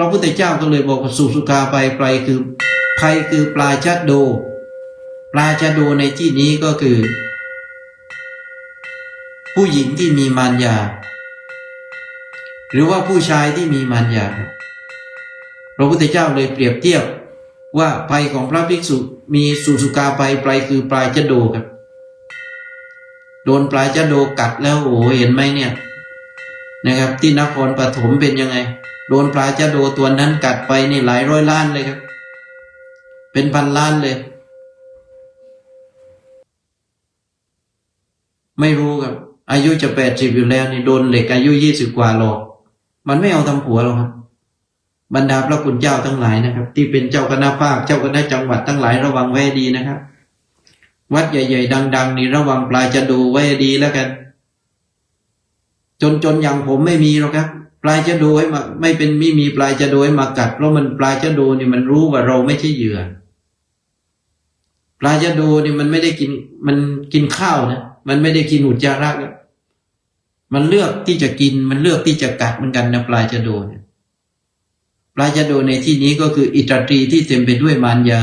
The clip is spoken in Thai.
พระพุทธเจ้าก็เลยบอกสุสุกาไปไปคือภัยคือปลาชัดโด ปลาชัดโดในที่นี้ก็คือ ผู้หญิงที่มีมารยา หรือว่าผู้ชายที่มีมารยาพระพุทธเจ้าเลยเปรียบเทียบว่าภัยของพระภิกษุมีสุสุกาไปไปคือปลาชัดโดครับ โดนปลาชัดโดกัดแล้วโอ้เห็นไหมเนี่ยนะครับ ที่นครปฐมเป็นยังไง โดนปลาจะโดตัวนั้นกัดไปนี่หลายร้อยล้านเลยครับ เป็นพันล้านเลย ไม่รู้ครับ อายุจะแปดสิบอยู่แล้วนี่โดนเหล็กอายุยี่สิบกว่าหลอกมันไม่เอาทำผัวหรอกครับ บรรดาพระคุณเจ้าทั้งหลายนะครับ ที่เป็นเจ้าคณะภาคเจ้าคณะจังหวัดทั้งหลายระวังไว้ดีนะครับ วัดใหญ่ ๆ ดัง ๆ นี่ระวังปลาจะดูไว้ดีแล้วกัน จนจนอย่างผมไม่มีหรอกครับ ปลายจะโดให้มาไม่เป็นไม่มีปลายจะโดให้มากัด เพราะมันปลายจะโดนี่มันรู้ว่าเราไม่ใช่เหยื่อปลายจะโดนี่มันไม่ได้กินมันกินข้าวนะมันไม่ได้กินอุจจาระนะมันเลือกที่จะกินมันเลือกที่จะกัดเหมือนกันนะปลายจะโดเนี่ยปลายจะโดในที่นี้ก็คืออิตรตรีที่เต็มไปด้วยมารยา